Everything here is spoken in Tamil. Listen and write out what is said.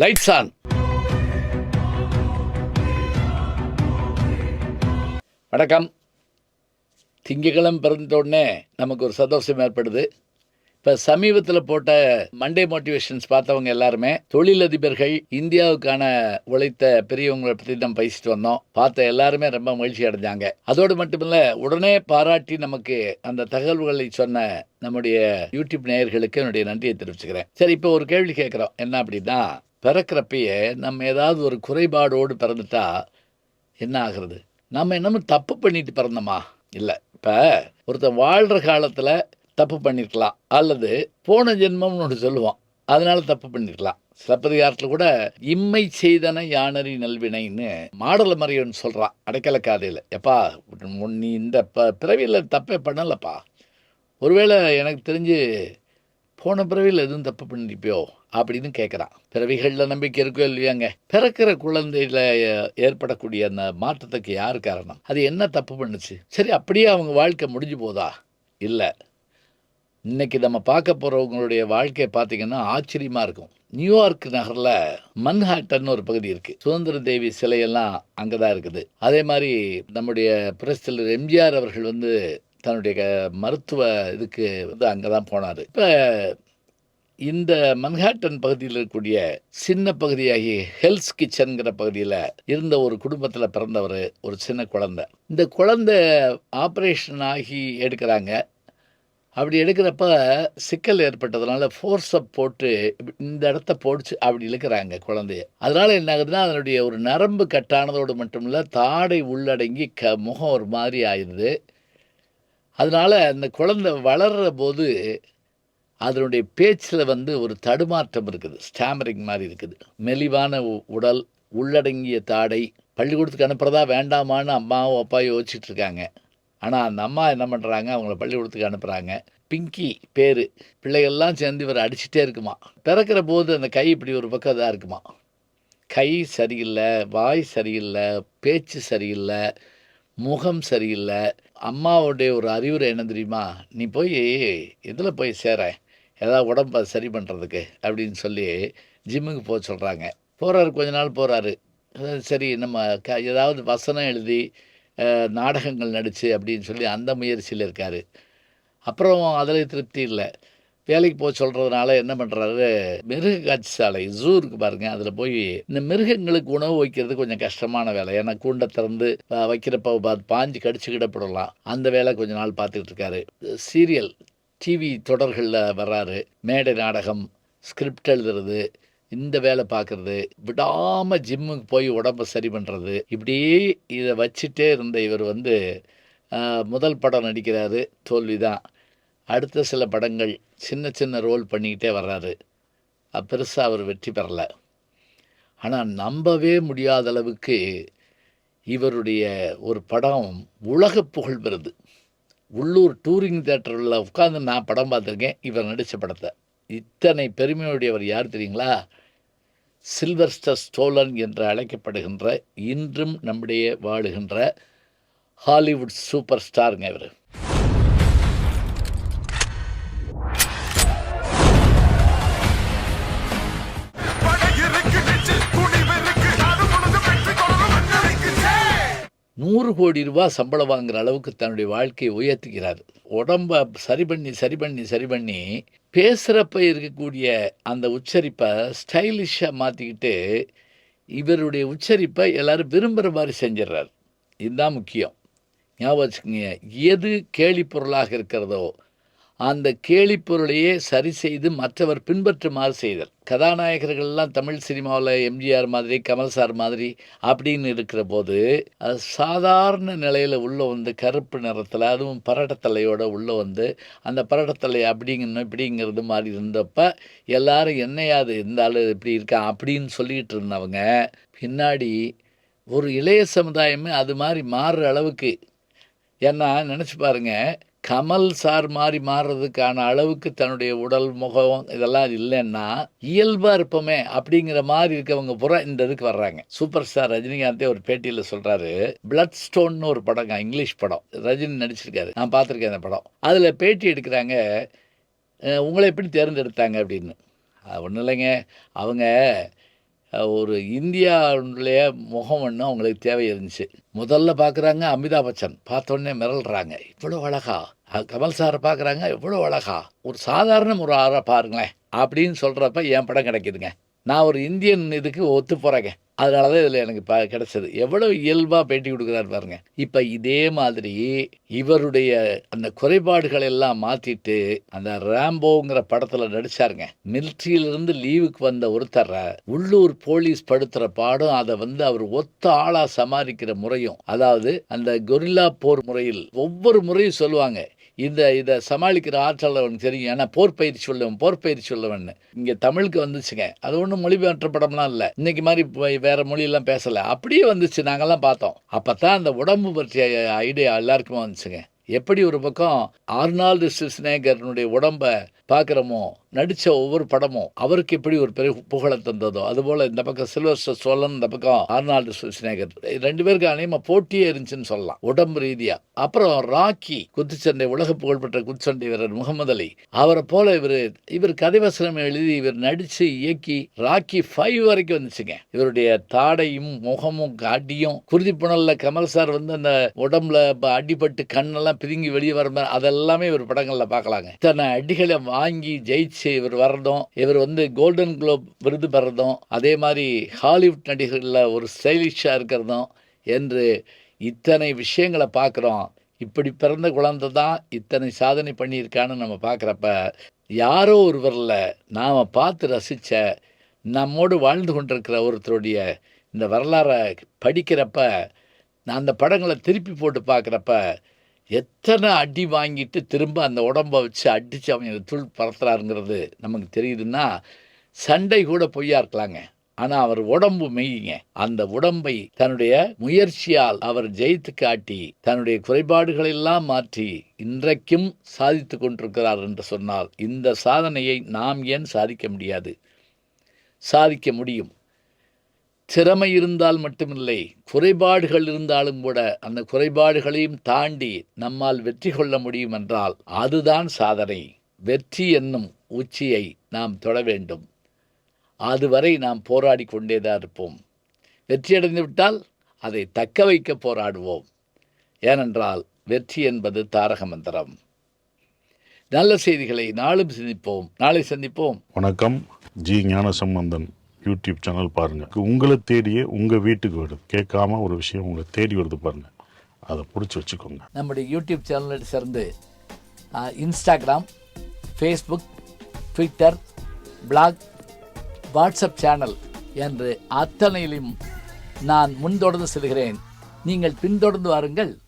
லைட்ஸ் ஆன் வணக்கம். திங்கக்கிழமை பிறந்த உடனே நமக்கு ஒரு சந்தோஷம் ஏற்படுது. இப்போ சமீபத்தில் போட்ட மண்டே மோட்டிவேஷன்ஸ் பார்த்தவங்க எல்லாருமே தொழிலதிபர்கள் இந்தியாவுக்கான உழைத்த பெரியவங்களை பற்றி நம்ம பேசிட்டு வந்தோம். பார்த்த எல்லாருமே ரொம்ப மகிழ்ச்சி அடைஞ்சாங்க. அதோடு மட்டுமில்ல உடனே பாராட்டி நமக்கு அந்த தகவல்களை சொன்ன நம்முடைய யூடியூப் நேயர்களுக்கு என்னுடைய நன்றியை தெரிவிச்சுக்கிறேன். சரி இப்போ ஒரு கேள்வி கேட்குறோம். என்ன அப்படின்னா பிறக்கிறப்பயே நம்ம ஏதாவது ஒரு குறைபாடோடு பிறந்துட்டா என்ன ஆகிறது? நம்ம என்னமோ தப்பு பண்ணிட்டு பிறந்தோமா? இல்லை. இப்போ ஒருத்தன் வாழ்கிற காலத்தில் தப்பு பண்ணியிருக்கலாம் அல்லது போன ஜென்மம்னு ஒன்று சொல்லுவோம் அதனால் தப்பு பண்ணிருக்கலாம். சிலப்பதிகாரத்தில் கூட இம்மை செய்தன யானரி நல்வினைன்னு மாடல மறையன்னு சொல்கிறான் அடைக்கல காதையில். எப்பா நீ இந்த ப பிறவியில் தப்பே பண்ணலப்பா. ஒருவேளை எனக்கு தெரிஞ்சு போன பிறவியில் எதுவும் தப்பு பண்ணிருப்பியோ அப்படின்னு கேட்குறான். பிறவிகளில் நம்பிக்கை இருக்கோ இல்லையாங்க? பிறக்கிற குழந்தையில் ஏற்படக்கூடிய அந்த மாற்றத்துக்கு யார் காரணம்? அது என்ன தப்பு பண்ணுச்சு? சரி அப்படியே அவங்க வாழ்க்கை முடிஞ்சு போதா? இல்லை. இன்னைக்கு நம்ம பார்க்க போகிறவங்களுடைய வாழ்க்கையை பார்த்தீங்கன்னா ஆச்சரியமாக இருக்கும். நியூயார்க் நகரில் மன்ஹாட்டன் ஒரு பகுதி இருக்குது சுதந்திர தேவி சிலையெல்லாம் அங்கே தான் இருக்குது. அதே மாதிரி நம்முடைய பிரஸ்தலர் எம்ஜிஆர் அவர்கள் வந்து தன்னுடைய க- மருத்துவ இதுக்கு வந்து அங்கே தான் போனார். இப்போ இந்த மன்ஹாட்டன் பகுதியில் இருக்கக்கூடிய சின்ன பகுதியாகி ஹெல்ஸ் கிச்சன்கிற பகுதியில் இருந்த ஒரு குடும்பத்தில் பிறந்தவர் ஒரு சின்ன குழந்தை. இந்த குழந்தை ஆப்ரேஷன் ஆகி எடுக்கிறாங்க. அப்படி எடுக்கிறப்ப சிக்கல் ஏற்பட்டதுனால ஃபோர்ஸப் போட்டு இந்த இடத்த போடுச்சு அப்படி இழுக்கிறாங்க குழந்தைய. அதனால என்ன ஆகுதுன்னா அதனுடைய ஒரு நரம்பு கட்டானதோடு மட்டும் இல்லை தாடை உள்ளடங்கி க முகம் ஒரு மாதிரி ஆயிடுது. அதனால அந்த குழந்தை வளர்கிற போது அதனுடைய பேச்சில் வந்து ஒரு தடுமாற்றம் இருக்குது ஸ்டாமரிங் மாதிரி இருக்குது. மெலிவான உ- உடல் உள்ளடங்கிய தாடை பள்ளிக்கூடத்துக்கு அனுப்புகிறதா வேண்டாமான்னு அம்மாவும் அப்பா யோசிச்சுட்டு இருக்காங்க. ஆனால் அந்த அம்மா என்ன பண்ணுறாங்க அவங்கள பள்ளிக்கூடத்துக்கு அனுப்புகிறாங்க பிங்கி பேர் பிள்ளைகள்லாம் சேர்ந்து இவர் அடிச்சிட்டே இருக்குமா. பிறக்கிற போது அந்த கை இப்படி ஒரு பக்கம் இதாக இருக்குமா. கை சரியில்லை வாய் சரியில்லை பேச்சு சரியில்லை முகம் சரியில்லை அம்மாவுடைய ஒரு அறிவுரை என்ன தெரியுமா? நீ போய் இதில் போய் சேர? ஏதாவது உடம்பை சரி பண்ணுறதுக்கு அப்படின்னு சொல்லி ஜிம்முக்கு போக சொல்கிறாங்க போகிறாரு கொஞ்ச நாள் போகிறாரு சரி நம்ம க ஏதாவது வசனம் எழுதி நாடகங்கள் நடித்து அப்படின்னு சொல்லி அந்த முயற்சியில் இருக்கார். அப்புறம் அதில் திருப்தி இல்லை. வேலைக்கு போக சொல்கிறதுனால என்ன பண்ணுறாரு மிருக காட்சி சாலை ஜூ இருக்கு பாருங்க. அதில் போய் இந்த மிருகங்களுக்கு உணவு வைக்கிறது கொஞ்சம் கஷ்டமான வேலை. ஏன்னா கூண்டை திறந்து வைக்கிறப்ப பார்த்து பாஞ்சு கடிச்சுக்கிடப்படலாம். அந்த வேலை கொஞ்ச நாள் பார்த்துக்கிட்டு இருக்காரு. சீரியல் டிவி தொடர்களில் வர்றாரு. மேடை நாடகம் ஸ்கிரிப்ட் எழுதுறது இந்த வேலை பார்க்குறது விடாமல் ஜிம்முக்கு போய் உடம்பை சரி பண்ணுறது இப்படியே இதை வச்சுட்டே இருந்த இவர் வந்து முதல் படம் நடிக்கிறாரு தோல்வி தான் அடுத்த சில படங்கள் சின்ன சின்ன ரோல் பண்ணிக்கிட்டே வர்றாரு. பெருசாக அவர் வெற்றி பெறலை. ஆனால் நம்பவே முடியாத அளவுக்கு இவருடைய ஒரு படம் உலக புகழ் பெறுது. உள்ளூர் டூரிங் தேட்டரில் உட்காந்து நான் படம் பார்த்துருக்கேன் இவர் நடித்த படத்தை. இத்தனை பெருமையுடையவர் யார் தெரியுங்களா? சில்வர்ஸ்டர் ஸ்டோலன் என்று அழைக்கப்படுகின்ற இன்றும் நம்முடைய வாழுகின்ற ஹாலிவுட் சூப்பர் ஸ்டாருங்க இவர். நூறு கோடி ரூபா சம்பளம் வாங்குற அளவுக்கு தன்னுடைய வாழ்க்கையை உயர்த்திக்கிறார் உடம்ப சரி பண்ணி சரி பண்ணி சரி பண்ணி பேசுகிறப்ப இருக்கக்கூடிய அந்த உச்சரிப்பை ஸ்டைலிஷாக மாற்றிக்கிட்டு இவருடைய உச்சரிப்பை எல்லோரும் விரும்புகிற மாதிரி செஞ்சிடுறார். இதுதான் முக்கியம். ஞாபகம் வச்சுக்கோங்க. எது கேலி பொருளாக இருக்கிறதோ அந்த கேலி பொருளையே சரி செய்து மற்றவர் பின்பற்றுமாறு செய்தல். கதாநாயகர்கள்லாம் தமிழ் சினிமாவில் எம்ஜிஆர் மாதிரி கமல் சார் மாதிரி அப்படின்னு இருக்கிற போது அது சாதாரண நிலையில் உள்ள வந்து கருப்பு நிறத்தில் அதுவும் பரட்டத்தலையோட உள்ள வந்து அந்த பரட்டத்தலை அப்படிங்கணும் இப்படிங்கிறது மாதிரி இருந்தப்ப எல்லாரும் என்னையாது இருந்தாலும் இப்படி இருக்கான் அப்படின்னு சொல்லிக்கிட்டு இருந்தவங்க பின்னாடி ஒரு இளைய சமுதாயமே அது மாதிரி மாறுற அளவுக்கு. ஏன்னா நினச்சி பாருங்க கமல் சார் மாதிரி மாறுறதுக்கான அளவுக்கு தன்னுடைய உடல் முகம் இதெல்லாம் இல்லைன்னா இயல்பாக இருப்போமே அப்படிங்கிற மாதிரி இருக்கவங்க பூரா இந்த இதுக்கு வர்றாங்க. சூப்பர் ஸ்டார் ரஜினிகாந்தே ஒரு பேட்டியில் சொல்கிறாரு பிளட் ஸ்டோன்னு ஒரு படங்க இங்கிலீஷ் படம். ரஜினி நடிச்சிருக்காரு. நான் பார்த்துருக்கேன் அந்த படம். அதில் பேட்டி எடுக்கிறாங்க உங்களை எப்படி தேர்ந்தெடுத்தாங்க? அப்படின்னு. அது ஒன்றும் இல்லைங்க. அவங்க ஒரு இந்தியாவுடைய முகம் ஒன்று அவங்களுக்கு தேவை இருந்துச்சு முதல்ல பார்க்குறாங்க அமிதாப் பச்சன். பார்த்தோன்னே மிரள்றாங்க. இவ்வளோ அழகா. கமல் சாரை பார்க்குறாங்க இவ்வளோ அழகா. ஒரு சாதாரண ஒரு ஆறாக பாருங்களேன். அப்படின்னு சொல்கிறப்ப என் படம் கிடைக்குதுங்க. நான் ஒரு இந்தியன் இதுக்கு ஒத்து போகிறேங்க அதனால தான் இதில் எனக்கு ப கிடச்சது. எவ்வளோ இயல்பாக பேட்டி கொடுக்குறாரு பாருங்க. இப்போ இதே மாதிரி இவருடைய அந்த குறைபாடுகள் எல்லாம் மாற்றிட்டு அந்த ரேம்போங்கிற படத்தில் நடித்தாருங்க மிலிட்ரியிலிருந்து லீவுக்கு வந்த ஒருத்தரை உள்ளூர் போலீஸ் படுத்துகிற பாடம் அதை வந்து அவர் ஒத்த ஆளாக சமாளிக்கிற முறையும் அதாவது அந்த கொரில்லா போர் முறையில் ஒவ்வொரு முறையும் சொல்லுவாங்க. இந்த இதை சமாளிக்கிற ஆற்றல் அவனுக்கு தெரியும். ஏன்னா போர் பயிற்சி உள்ளவன் போர் பயிற்சி உள்ளவன் இங்கே தமிழுக்கு வந்துச்சுங்க. அது ஒன்றும் மொழிபெயர்த்த படம்லாம் இல்லை. இன்னைக்கு மாதிரி போய் வேற மொழியெல்லாம் பேசலை. அப்படியே வந்துச்சு. நாங்கள்லாம் பார்த்தோம். அப்போ தான் அந்த உடம்பு பற்றிய ஐடியா எல்லாருக்குமே வந்துச்சுங்க. எப்படி ஒரு பக்கம் ஆர்னால்டு ஸ்னேகர்னுடைய உடம்பை பார்க்குறோமோ நடித்த ஒவ்வொரு படமும் அவருக்கு எப்படி ஒரு பெரிய புகழை தந்ததோ அதுபோல் இந்த பக்கம் சில்வஸ்டர் சோழன் இந்த பக்கம் ஆர்னால்டு ஸ்விஸ்நேகர் ரெண்டு பேருக்கு அநேகமாக போட்டியே இருந்துச்சுன்னு சொல்லலாம் உடம்பு ரீதியாக அப்புறம் ராக்கி குத்துச்சண்டை உலக புகழ்பெற்ற குத்துச்சண்டை வீரர் முகமது அலி அவரை போல இவர் இவர் கதைவசனம் எழுதி இவர் நடித்து இயக்கி ராக்கி ஃபைவ் வரைக்கும் வந்துச்சுங்க. இவருடைய தாடையும் முகமும் அடியும் குருதி புனல்ல கமல் சார் வந்து அந்த உடம்புல அடிபட்டு கண்ணெல்லாம் பிதுங்கி வெளியே வர மாதிரி அதெல்லாமே இவர் படங்கள்ல பார்க்கலாங்க. இத்தனை அடிகளை வாங்கி ஜெயிச்சு இவர் வர்றதும் இவர் வந்து கோல்டன் குளோப் விருது பெறதும் அதே மாதிரி ஹாலிவுட் நடிகர்களில் ஒரு ஸ்டைலிஷாக இருக்கிறதும் என்று இத்தனை விஷயங்களை பார்க்குறோம். இப்படி பிறந்த குழந்தை தான் இத்தனை சாதனை பண்ணியிருக்கான்னு நம்ம பார்க்குறப்ப யாரோ ஒருவரில் நாம் பார்த்து ரசித்த நம்மோடு வாழ்ந்து கொண்டிருக்கிற ஒருத்தருடைய இந்த வரலாறை படிக்கிறப்ப நான் அந்த படங்களை திருப்பி போட்டு பார்க்குறப்ப எத்தனை அடி வாங்கிட்டு திரும்ப அந்த உடம்பை வச்சு அடித்து அவங்க துள் பறத்துறாருங்கிறது நமக்கு தெரியுதுன்னா சண்டை கூட பொய்யா இருக்கலாங்க. ஆனால் அவர் உடம்பு மெய்யுங்க. அந்த உடம்பை தன்னுடைய முயற்சியால் அவர் ஜெயித்து காட்டி தன்னுடைய குறைபாடுகளெல்லாம் மாற்றி இன்றைக்கும் சாதித்து கொண்டிருக்கிறார் என்று சொன்னால் இந்த சாதனையை நாம் ஏன் சாதிக்க முடியாது? சாதிக்க முடியும். திறமை இருந்தால் மட்டுமில்லை குறைபாடுகள் இருந்தாலும் கூட அந்த குறைபாடுகளையும் தாண்டி நம்மால் வெற்றி கொள்ள முடியும் என்றால் அதுதான் சாதனை. வெற்றி என்னும் உச்சியை நாம் தொட வேண்டும். அதுவரை நாம் போராடி கொண்டே தான் இருப்போம். வெற்றியடைந்து விட்டால் அதை தக்க வைக்க போராடுவோம். ஏனென்றால் வெற்றி என்பது தாரக மந்திரம். நல்ல செய்திகளை நாளும் சிந்திப்போம். நாளை சந்திப்போம். வணக்கம். ஜி. ஞானசம்பந்தன். யூடியூப் சேனல் பாருங்க. உங்களை தேடியே உங்க வீட்டுக்கு வரும். கேட்காம ஒரு விஷயம் உங்களை தேடி வருது பாருங்க. அதை பிடிச்சி வச்சுக்கோங்க. நம்முடைய யூடியூப் சேனலை சேர்ந்து Instagram Facebook Twitter blog WhatsApp channel என்று அத்தனையிலும் நான் முன்தொடர்ந்து செல்கிறேன். நீங்கள் பின்தொடர்ந்து வாருங்கள்.